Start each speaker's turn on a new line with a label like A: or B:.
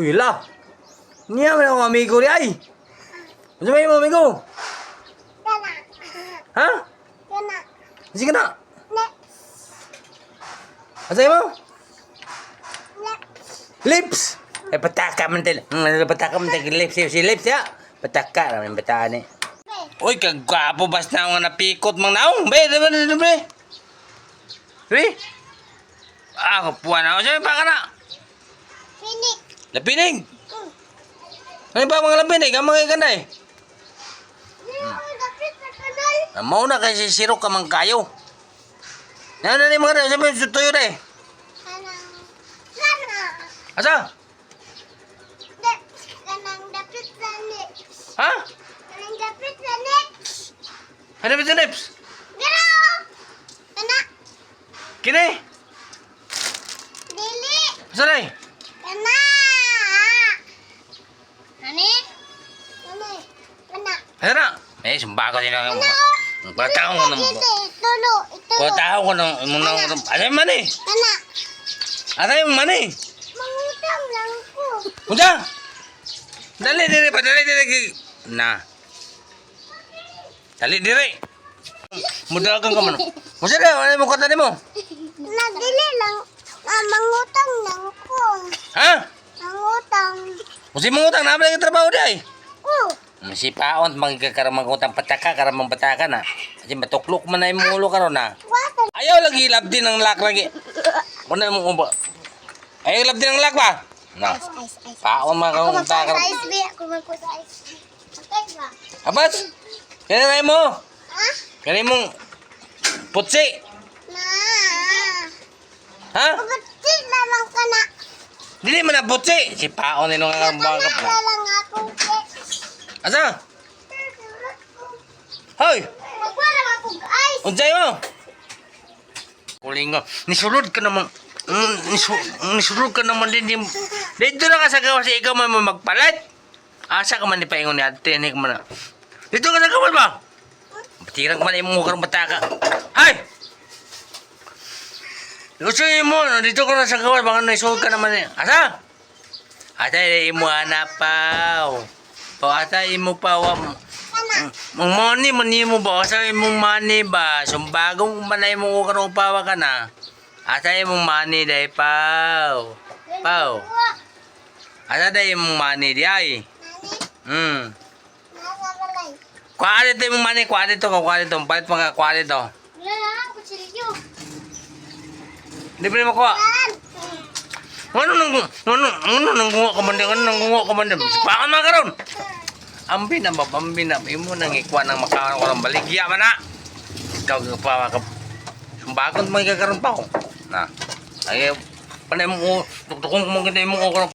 A: Uy, la. Niya man ako amigo ri ay. Ano ba yung amigo?
B: Kana.
A: Ha?
B: Kana.
A: Sige na.
B: Next.
A: Asa mo?
B: Next.
A: Lips. Eh, pataka man tayo. Hmm, pataka man tayo. Lips. Si, si lips, ya. Pataka naman bataan eh. Uy, kagwapo basta nga napikot mang naong. Be, be, be, be, be. Be. Ah, kapuan ako. Sabi pa ka na.
B: Pinik.
A: Lapinig. Ano ba mga lapinig? Ang mga ikanay.
B: Yung dapit sa kanal.
A: Ah, Mau na kasi siro ka mang kayo. Ano na ni mga sabi sa tuyo na eh. Asa?
B: Kanang dapit lips.
A: Ha?
B: Kanang dapit sa lips.
A: Ano?
B: Gano. Kana.
A: Kini?
B: Dili.
A: Asa na eh?
B: Kana. Ani? Kana.
A: Asa na? Eh, sumba ko din ang. Pagkataon ko ng...
B: Tulo. Itulo.
A: Pagkataon ko ng... Ano yung mani?
B: Kana.
A: Ano yung mani?
B: Mangutang lang ko.
A: Unsa? Dali diri pa, dali. Na. Dali diri. Mudagan ka man. Musa na, ano mo kata mo?
B: Nagdili lang. Ah, mangutang lang ko.
A: Ha?
B: Mangutang.
A: Musi mo utang na yung trabaho di ay.
B: Oh.
A: Si paon magkakaramang utang pataka karamang pataka na. Kasi matuklok man na yung ulo karon na. Ayaw lagi labdi ng lak lagi. Ano mo ubo? Ayaw labdi ng lak ba? Na. Paon man
B: ice. Okay ba?
A: Abas. Kaya na mo.
B: Ha?
A: Kaya mong putsi.
B: Na.
A: Ha?
B: Pagkati lang ka na.
A: Dili man na putsi. Si paon ni nung mga
B: Kana
A: kap.
B: lang ako.
A: Asa? Hoy!
B: Magwala ako ice.
A: Unsay mo? Kulinga. Nisulod ka naman. Mm, nisu, nisulod ka naman din. din. Dito na ka sa gawas. Ikaw man magpalit. Asa ka man ni paingon ni ate. Ni ka man. Dito ka sa gawas ba? Batirang man yung mukha ng bataka. Hay! Gusto mo, dito ka na sa gawas. Baka nisulod ka naman. Asa? Asa imo hanapaw. O asa imo pa wa
B: Kana.
A: Mang money mo ba? Asa imong money ba? Sumbagong manay mo ko kanong upawa ka na. Asa imong money day pau. Pau. Asa day imong money di ay. Hmm. Kuha dito imong money, kuha dito, kuha dito. Palit pa nga, kuha dito.
B: Wala na. Kutsilyo.
A: Hindi pa rin makuha. Ano nang ano ano nang? Ano nang guwa ka man din? Sipakan mga karon. Ambi na ba, ambi na. Imo nang ikuha ng makawan ko ng baligya man na. Ikaw ka pa ka. Sumbakon man ka karon pa ko. Na. Ay panay mo tuktukong mo ganda mo ko